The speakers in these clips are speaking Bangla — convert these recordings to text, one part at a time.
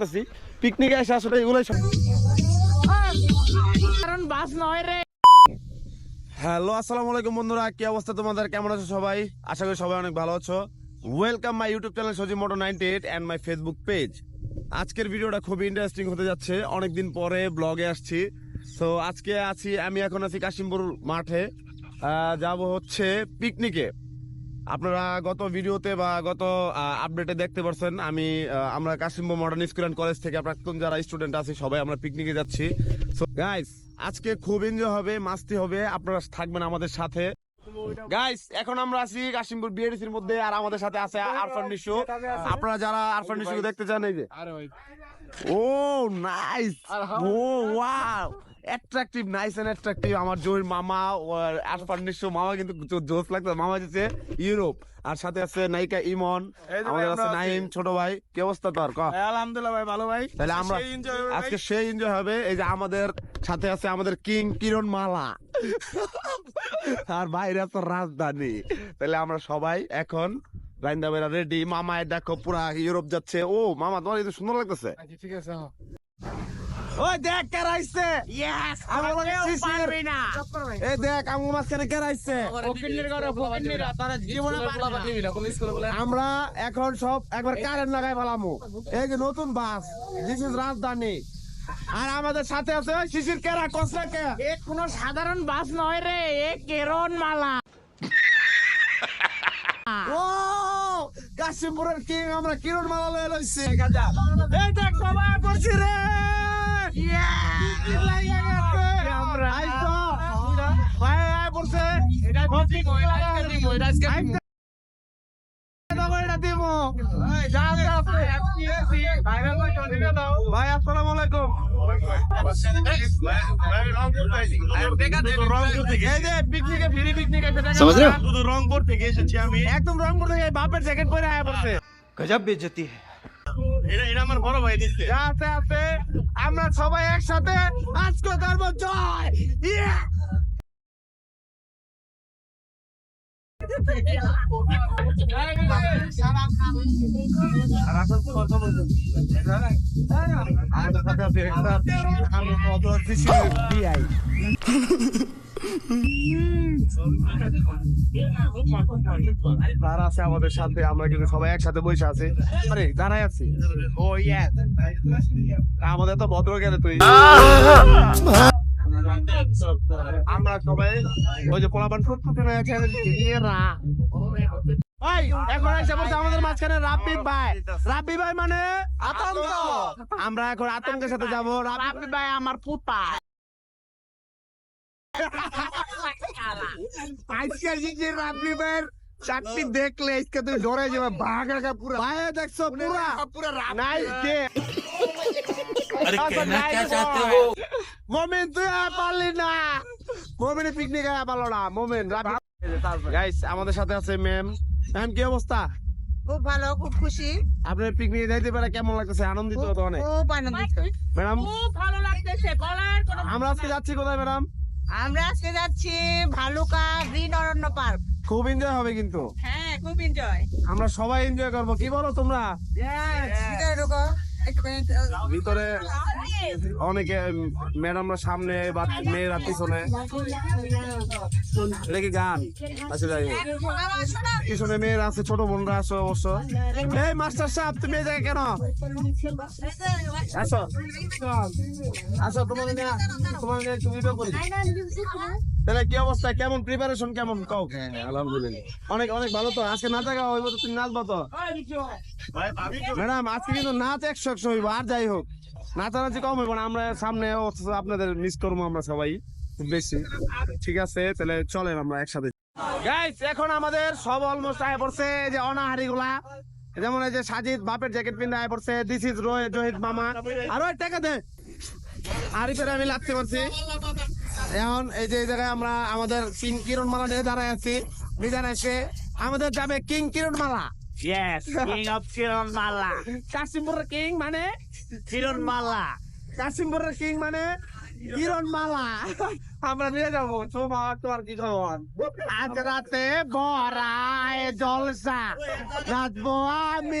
করতেছি। পিকনিকে এসে আসলে এগুলোই সব কারণ বাস নয় রে। হ্যালো আসসালামু আলাইকুম বন্ধুরা কি অবস্থা তোমাদের? কেমন আছো সবাই? আশা করি সবাই অনেক ভালো আছো। ওয়েলকাম মাই ইউটিউব চ্যানেল সজি মোটো ninety eight and my Facebook page আজকের ভিডিওটা খুবই ইন্টারেস্টিং হতে যাচ্ছে। অনেকদিন পরে ব্লগে আসছি। তো আজকে আছি আমি এখন আছি কাশিমপুর মাঠে। যাব হচ্ছে পিকনিকে আপনারা গত ভিডিওতে বা গত আপডেটে দেখতে পারছেন আমি আমরা Kashimpur modern school and college থেকে প্রাক্তন যারা স্টুডেন্ট আছে সবাই আমরা পিকনিকে যাচ্ছি। সো গাইস আজকে খুব এনজয় হবে মাস্তি হবে আপনারা থাকবেন আমাদের সাথে। গাইস এখন আমরা আছি কাশিমপুর বিএডিসির মধ্যে আর আমাদের সাথে আছে আরফান নিশু আপনারা যারা আরফান নিশু দেখতে চান এই যে। ও nice oh wow attractive nice and attractive আমার জহির মামা নিশু মামা কিন্তু জোস লাগতো মামা যেছে ইউরোপ আর সাথে আছে নায়িকা ইমন আমাদের আছে নাইম ছোট ভাই। কি অবস্থা তোর? আলহামদুলিল্লাহ ভাই ভালো ভাই। তাহলে আমরা। আজকে সেই এনজয় হবে। এই যে আমাদের সাথে আছে আমাদের কিং কিরণ মালা আর বাইরে আছে রাজধানী। তাহলে আমরা সবাই এখন রাইন্দা বেড়া রেডি মামায় দেখো পুরা ইউরোপ যাচ্ছে। ও মামা তোমার সুন্দর লাগতেছে। ঠিক আছে। ওই দেখ আমার পারবে না। এই দেখ আমার মাঝখানে এখন সব একবার কারেন্ট লাগাই ফেলামু। এই যে নতুন বাস দিস ইজ রাজধানী। আর আমাদের সাথে আছে শিশির কেরা কসরা কে? এ কোনো সাধারণ বাস নয় রে এ কেরন মালা ও কাশিমপুরের কিং আমরা কিরণ মালা লয়ে লইছি। এই দেখ বাবা পড়ছি রে। समझ रहे हो? रंगपुर रंगपुर गजब बेचती है। আমার বড় আছে আমরা সবাই একসাথে আজকে ধর্ম জয়। তারা আছে আমাদের সাথে আমরা কিন্তু সবাই একসাথে বসে আছি আরে দাঁড়াই আছি ও ইয়া আমাদের তো ভদ্র গেলে তুই? আমরা সবাই ওই যে পোলাপান ফুটফুটে না আছে এরা। ওই এখন এসে বলছে আমাদের মাঝখানে রাব্বি ভাই। রাব্বি ভাই মানে আতঙ্ক। আমরা এখন আতঙ্কের সাথে যাব। রাব্বি রাব্বি ভাই আমার পুতা আজকে যে রাব্বি ভাইয়ের চাকরি দেখলে আজকে তুই ডরে যাবে ভাগা পুরা। ভাই দেখছ পুরা। পুরা নাই কে अरे कहना क्या चाहते हो মোমেন তুই আর পারলি না মোমেনে পিকনিক আয়া পারলো না মোমেন গাইস আমাদের সাথে আছে ম্যাম ম্যাম কি অবস্থা খুব ভালো খুব খুশি আপনার পিকনিক যাইতে পারে কেমন লাগতেছে আনন্দিত তো অনেক খুব আনন্দিত ম্যাডাম খুব ভালো লাগতেছে বলার কোনো আমরা আজকে যাচ্ছি কোথায় ম্যাডাম আমরা আজকে যাচ্ছি ভালুকা গ্রিন অরণ্য পার্ক খুব এনজয় হবে কিন্তু হ্যাঁ খুব এনজয় আমরা সবাই এনজয় করবো কি বলো তোমরা ভিতরে ঢুকো একটুখানি ভিতরে অনেকে ম্যাডামরা সামনে বাচ্চা মেয়েরা পিছনে। এটা কি গান। পিছনে মেয়েরা আছে ছোট বোনরা আছে অবশ্য। এই মাস্টার সাহেব তুমি এই জায়গায় কেন? আসো। আসো তোমাদের নিয়ে তোমাদের নিয়ে একটু ভিডিও করি। তাহলে কি অবস্থা? কেমন? প্রিপারেশন কেমন? কও। আলহামদুলিল্লাহ। অনেক অনেক ভালো তো। আজকে নাচ দেখা হইব তো তুমি নাচবা তো? ম্যাডাম আজকে কিন্তু নাচ একশো একশো হইব আর যাই হোক। নাচানাচি কম হইব না আমরা সামনে আপনাদের মিস করব আমরা সবাই খুব বেশি। ঠিক আছে তাহলে চলেন আমরা একসাথে। গাইস এখন আমাদের সব অলমোস্ট আয় পড়ছে যে অনাহারি গুলা যেমন এই যে সাজিদ বাপের জ্যাকেট পিন্ধে আয় পড়ছে দিস ইজ রোহিত মামা। আরও টাকা দে। আরিফের আমি লাগতে পারছি। এখন এই যে জায়গায় আমরা আমাদের কিং কিরণ মালা নিয়ে দাঁড়ায় আছি। বিধান এসে আমাদের যাবে king Kiran Mala king of Kiran Mala কাশিমপুরের king মানে কিরণ মালা কাশিমপুরের কিং মানে? কিরণ মালা আমরা নিয়ে যাব। তোমার তোমার কি খবর আজ রাতে বড়ায় জলসা নাচবো আমি।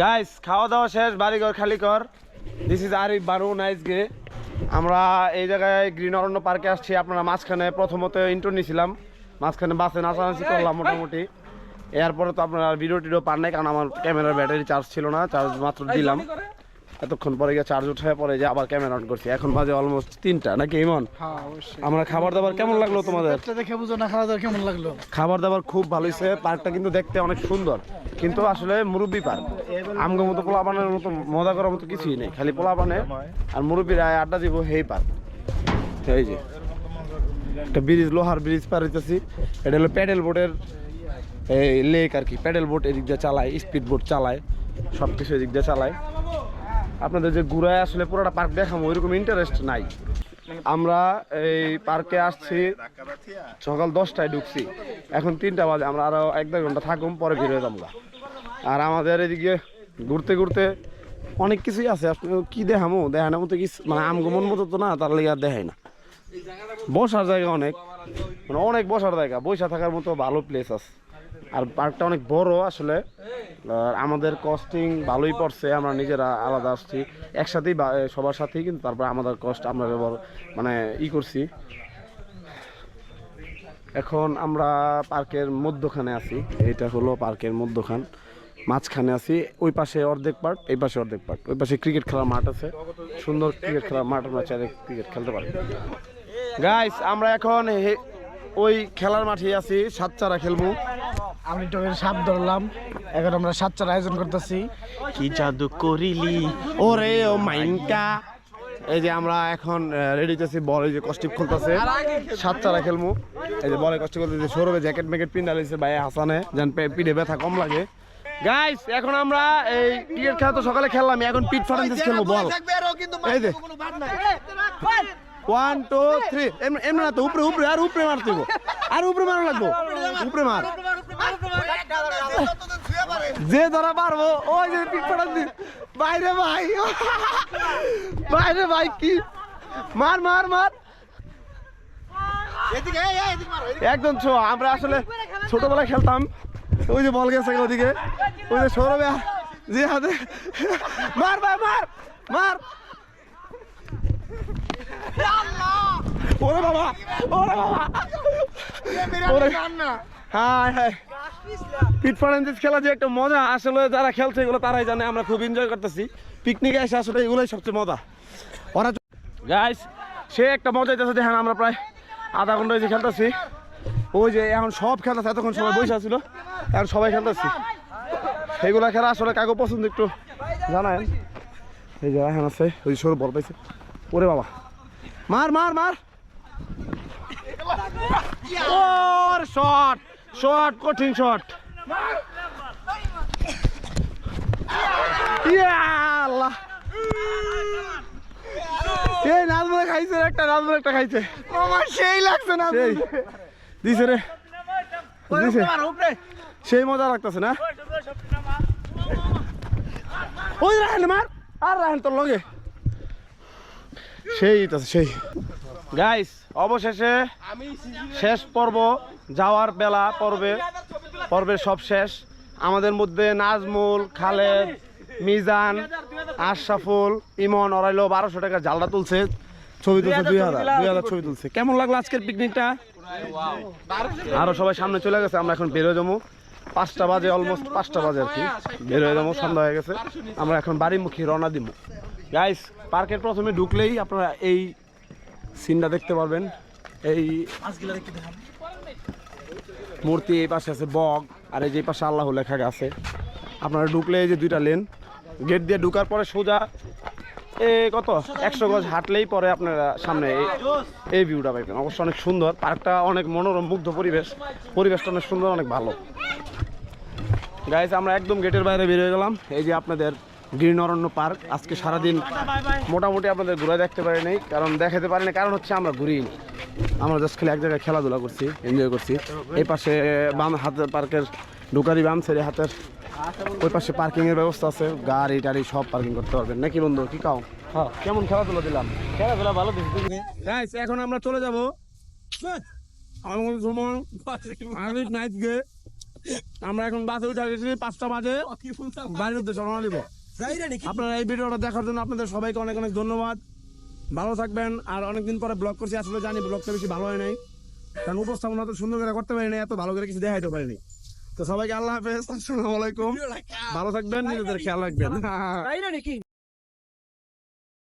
গাইস খাওয়া দাওয়া শেষ বাড়িঘর খালি কর। দিস ইজ আর বারু নাইস গে আমরা এই জায়গায় গ্রিন অরণ্য পার্কে আসছি আপনারা মাঝখানে প্রথমত ইন্টো নিয়েছিলাম মাঝখানে বাসে নাচানাচি করলাম মোটামুটি। এরপরে তো আপনারা ভিডিও টিডিও পান নাই কারণ আমার ক্যামেরার ব্যাটারি চার্জ ছিল না চার্জ মাত্র দিলাম। এতক্ষণ পরে গিয়ে চার্জ উঠে পরে যে আবার ক্যামেরা অন করছি। এখন বাজে অলমোস্ট তিনটা নাকি ইমন? হ্যাঁ আমরা খাবার দাবার কেমন লাগল তোমাদের? দেখে বুঝো না খাওয়া দাওয়া কেমন লাগল? খাবার দাবার খুব ভালো হয়েছে পার্কটা কিন্তু দেখতে অনেক সুন্দর। কিন্তু আসলে মুরব্বী পার্ক আমগো মতো পোলাপানের মতো মজা করার মতো কিছুই নেই খালি পোলা পোলাপানে আর মুরব্বীর আড্ডা দিব হেই পার্ক। এই যে একটা ব্রিজ লোহার ব্রিজ পার হইতেছি। এটা হলো প্যাডেল বোটের এই লেক আর কি প্যাডেল বোট এদিক দিয়ে চালায় স্পিড বোট চালায় সব কিছু এদিক দিয়ে চালায়। আপনাদের যে ঘুরায় আসলে পুরোটা পার্ক দেখাবো ওইরকম ইন্টারেস্ট নাই। আমরা এই পার্কে আসছি, সকাল দশটায় ঢুকছি। এখন তিনটা বাজে, আমরা আরও এক দেড় ঘণ্টা থাকুম, পরে হয়ে যাব আর আমাদের এদিকে ঘুরতে ঘুরতে অনেক কিছুই আছে। আপনি কি দেখামো? দেখানোর মতো কিছু মানে আমগমন মতো তো না, তার লেগে আর দেখাই না। বসার জায়গা অনেক। মানে অনেক বসার জায়গা। বসে থাকার মতো ভালো প্লেস আছে। আর পার্কটা অনেক বড় আসলে। আমাদের কস্টিং ভালোই পড়ছে, আমরা নিজেরা আলাদা আসছি। একসাথেই সবার সাথেই কিন্তু তারপর আমাদের কষ্ট আমরা ব্যবহার মানে ই করছি। এখন আমরা পার্কের মধ্যখানে আছি, এটা হলো পার্কের মধ্যখান। মাঝখানে আছি, ওই পাশে অর্ধেক পার্ট এই পাশে অর্ধেক পার্ট ওই পাশে ক্রিকেট খেলার মাঠ আছে, সুন্দর ক্রিকেট খেলার মাঠ, আমরা চাইলে ক্রিকেট খেলতে পারি। গাইস আমরা এখন ওই খেলার মাঠে আছি, সাতচারা খেলব। আমি তো সাপ ধরলাম। এখন আমরা সাতটার আয়োজন করতেছি। কি জাদু করিলি? ওরে ও মাইনকা। এই যে আমরা এখন রেডি হইতেছি বল এই যে কষ্টিপ খুলতেছে। সাত চারা খেলমু। এই যে বলে কষ্ট করতেছে সৌরভে জ্যাকেট ম্যাকেট পিন ডালিছে ভাই হাসানে। যেন পে- পিঠে ব্যথা কম লাগে। গাইস এখন আমরা এই ক্রিকেট খেলা তো সকালে খেললাম এখন পিট ফাটান্তিস খেলব বল। এই যে। ওয়ান টু থ্রি এমনি না তো উপরে উপরে আর উপরে মারতে আর উপরে মারা লাগবো। উপরে মার। যে ধরা পারব ওই যে পিক পড়াচ্ছি বাইরে ভাই। বাইরে ভাই কি? মার মার মার। একদম ছো আমরা আসলে ছোটবেলায় খেলতাম। ওই যে বল গেছে ওদিকে। ওই যে সৌরভে যে হাতে মার ভাই মার মার। ওরে বাবা ওরে বাবা। ওরে। হায় হায় পিট খেলা যে একটা মজা, আসলে যারা খেলছে এগুলো তারাই জানে, আমরা খুব এনজয় করতেছি। পিকনিকে এসে আসলে এগুলোই সবচেয়ে মজা। ওরা গাইস সে একটা মজা হইতেছে, দেখেন আমরা প্রায় আধা ঘণ্টা হয়েছে খেলতেছি। ওই যে এখন সব খেলতেছে, এতক্ষণ সবাই বসে ছিল এখন সবাই খেলতেছি। সেইগুলা খেলা আসলে কাগো পছন্দ একটু জানায় এই যে রায়হান আছে, ওই সরু বল পাইছে। ওরে বাবা। মার মার মার। ওর শট শট কঠিন শট ইয়া আল্লাহ। এই নাজমুলে খাইছে একটা নাজমুল একটা খাইছে। আমার সেই লাগছে না। সেই দিছে রে। দিছে। সেই মজা লাগতেছে না? ওই রাহেন মার। আর রাহেন তোর লগে। সেই তো সেই। গাইস অবশেষে শেষ পর্ব যাওয়ার বেলা পর্বে পর্বের সব শেষ। আমাদের মধ্যে নাজমুল খালেদ মিজান আশরাফুল ইমন অরাইলো বারোশো টাকা জালটা তুলছে। ছবি তুলছে দুই হাজার দুই হাজার ছবি তুলছে। কেমন লাগল আজকের পিকনিকটা আরও সবাই সামনে চলে গেছে আমরা এখন বেরোয় যাব। পাঁচটা বাজে অলমোস্ট পাঁচটা বাজে আর কি। বের হয়ে যাব সন্ধ্যা হয়ে গেছে। আমরা এখন বাড়িমুখী রওনা দিব। গাইস পার্কের প্রথমে ঢুকলেই আপনারা এই সিনটা দেখতে পারবেন। এই মূর্তি এই পাশে আছে বগ, আর এই যে পাশে আল্লাহ লেখা আছে। আপনারা ঢুকলে এই যে দুইটা লেন। গেট দিয়ে ঢুকার পরে সোজা এ কত? একশো গজ হাঁটলেই পরে আপনারা সামনে এই- ভিউটা পাইবেন। অবশ্য অনেক সুন্দর। পার্কটা অনেক মনোরম, মুগ্ধ পরিবেশ। পরিবেশটা অনেক সুন্দর, অনেক ভালো। গাইস আমরা একদম গেটের বাইরে বেরিয়ে গেলাম। এই যে আপনাদের গ্রিন অরণ্য পার্ক। আজকে সারাদিন মোটামুটি আপনাদের ঘুরে দেখতে পারি নাই কারণ দেখাতে পারি না কারণ হচ্ছে আমরা ঘুরি আমরা জাস্ট খালি এক জায়গায় খেলাধুলা করছি এনজয় করছি। এই পাশে বাম হাতের পার্কের ঢুকারি বাম ছেড়ে হাতের ওই পাশে পার্কিংয়ের ব্যবস্থা আছে। গাড়ি টাড়ি সব পার্কিং করতে পারবেন। নাকি বন্ধু কি কাও? কেমন খেলাধুলা দিলাম? খেলাধুলা ভালো এখন আমরা চলে যাব। আমার এখন বাসে উঠে গেছি পাঁচটা বাজে। বাড়ির উদ্দেশ্যে রওনা দিব। আপনারা এই ভিডিওটা দেখার জন্য আপনাদের সবাইকে অনেক অনেক ধন্যবাদ। ভালো থাকবেন আর অনেকদিন পরে ব্লগ করছি আসলে জানি ব্লগটা বেশি ভালো হয় নাই। কারণ উপস্থাপনা তো সুন্দর করে করতে পারিনি এত ভালো করে কিছু দেখাইতে পারিনি। তো সবাইকে আল্লাহ হাফেজ আসসালামু আলাইকুম। ভালো থাকবেন নিজেদের খেয়াল রাখবেন।